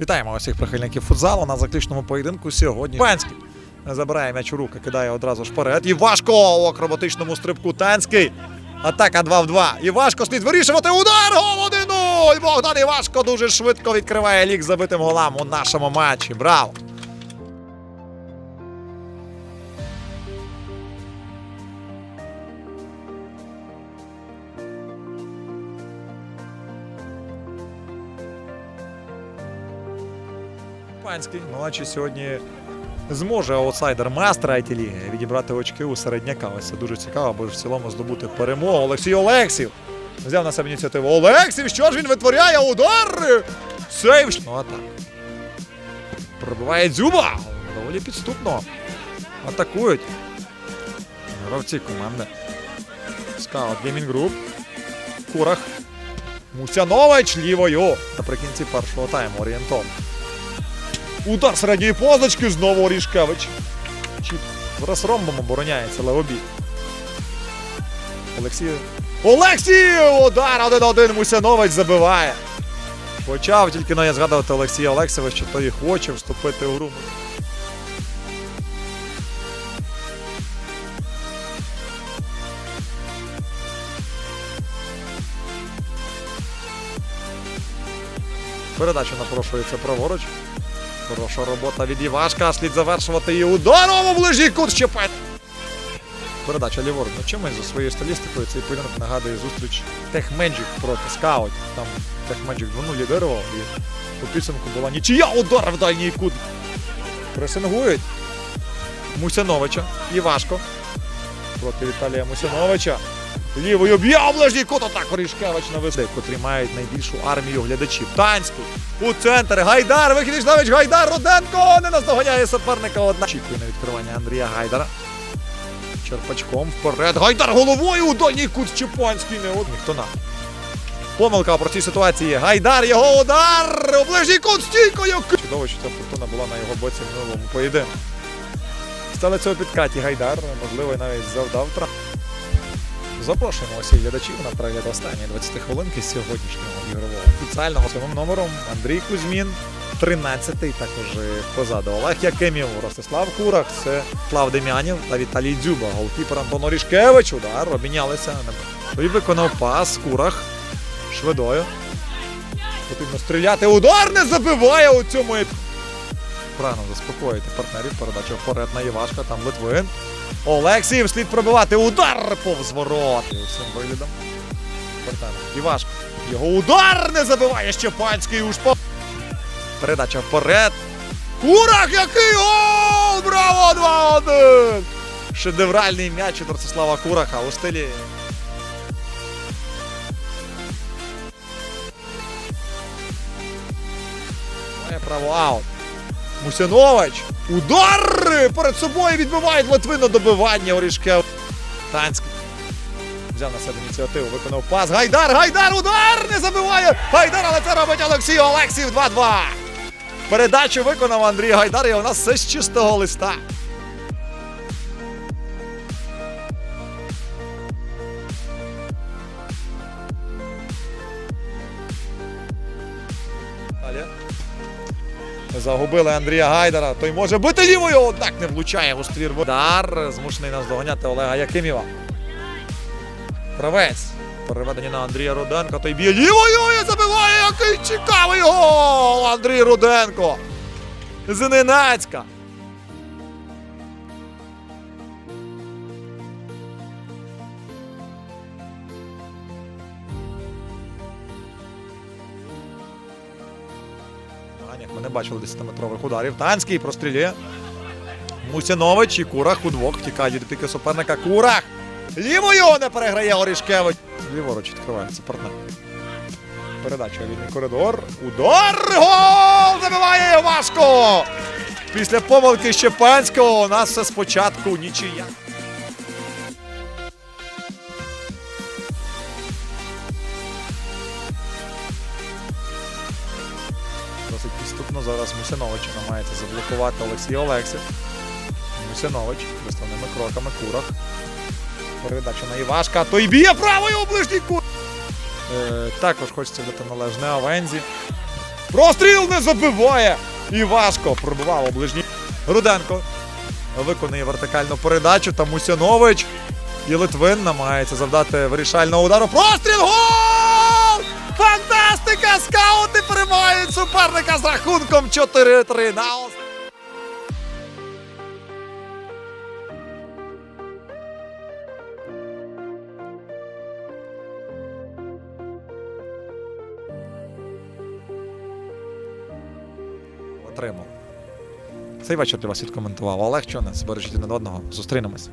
Вітаємо усіх прихильників футзалу на заключному поєдинку сьогодні. Панський забирає м'яч у руки, кидає одразу ж вперед. І важко у акробатичному стрибку Танський. Атака 2 в 2. І важко слід вирішувати удар. Гол 1-0! Богдан Івашко дуже швидко відкриває лік забитим голам у нашому матчі. Браво! Панський молодший сьогодні зможе аутсайдер мастера it ліги відібрати очки у середняка. Ось це дуже цікаво, бо в цілому здобути перемогу. Олексій Олексів взяв на себе ініціативу. Олексів, що ж він витворяє? Удар! Сейв! Ну, а так. Пробиває дзюба. Доволі підступно. Атакують. Гравці команди. Скаут Геймінг Груп. Курах. Мусянович лівою. Наприкінці першого тайму орієнтовно. Удар середньої позначки, знову Орішкевич. Чіп зараз ромбом обороняється левобій. Олексій. Олексій! Удар 1-1 Мусянович забиває. Почав тільки но я згадувати Олексія Олексійовича, то і хоче вступити у гру. Передача напрошується праворуч. Хороша робота від Івашка. Слід завершувати її ударом у ближній кут щепет. Передача ліворуч. Ну чимось за своєю стилістикою цей поєдинок нагадує зустріч Техмеджик проти скаут. Там Техмеджик 2 лідирував і у підсумку була нічия удар в дальній кут. Пресингують. Мусяновича. Івашко. Проти Віталія Мусяновича. Лівою ближній кут атак Орішкевич на котрі мають найбільшу армію глядачів. Танський у центр. Гайдар, вихід Вічнавич, Гайдар, Руденко не наздоганяє суперника одна. Очікує на відкривання Андрія Гайдара. Черпачком вперед. Гайдар головою у дальній кут Чепанський не от ніхто на. Помилка у простій ситуації. Гайдар, його удар! У ближній кут стійкою. Чудово, що ця фортуна була на його боці в минулому поєдинку. Стали цього підкаті Гайдар, можливо, навіть завдав травм. Запрошуємо усіх глядачів на перегляд останньої 20 хвилинки сьогоднішнього ігрового футсального своїм номером Андрій Кузьмін, 13-й, також позаду Олег Якимів, Ростислав Курах, це Слав Дем'янів та Віталій Дзюба. Голкіпер Антон Орішкевич, удар, обмінялися. І виконав пас Курах швидою. Потрібно стріляти. Удар не забиває у цьому. Правильно заспокоїти партнерів. Передача вперед на Євашка, там Литвин. Олексіїв слід пробивати удар повз ворот. І Усім виглядом. Івашко. Його удар не забиває Щепанський у шпо. Передача вперед. Курах, який гол! Браво! 2-1! Шедевральний м'яч від Ростислава Кураха у стилі. Має право аут. Мусянович. Удар! Перед собою відбивають Литви на добивання Орішке. Танський. Взяв на себе ініціативу, виконав пас. Гайдар! Гайдар! Удар! Не забиває! Гайдар, але це робить Олексій Олексів 2-2. Передачу виконав Андрій Гайдар, і у нас все з чистого листа. Загубили Андрія Гайдара. Той може бити лівою, однак не влучає у ствір. Дар змушений наздоганяти Олега Якимєва. Правець. Переведення на Андрія Руденка. Той б'є лівою і забиває який цікавий гол! Андрій Руденко. Зненацька. Ганях ми не бачили 10-метрових ударів. Танський прострілює. Мусянович і Курах удвох втікають від піки суперника. Курах! Лівою не переграє Орішкевич. Ліворуч відкривається партнер. Передача вільний коридор. Удар! Гол! Забиває Важко! Після помилки Щепанського у нас все спочатку нічия. Досить зараз Мусянович намагається заблокувати Олексій Олексів. Мусянович виставними кроками Курах. Передача на Івашка. Той б'є правою у ближній кут. Е, також хочеться дати належне Авензі. Простріл не забиває! І важко пробивав у ближній. Руденко виконує вертикальну передачу. Там Мусянович. І Литвин намагається завдати вирішального удару. Простріл! Гол! Суперника з рахунком 4-3 на Отримав. Цей вечір для вас відкоментував Олег Чонець. Бережіть один одного. Зустрінемось.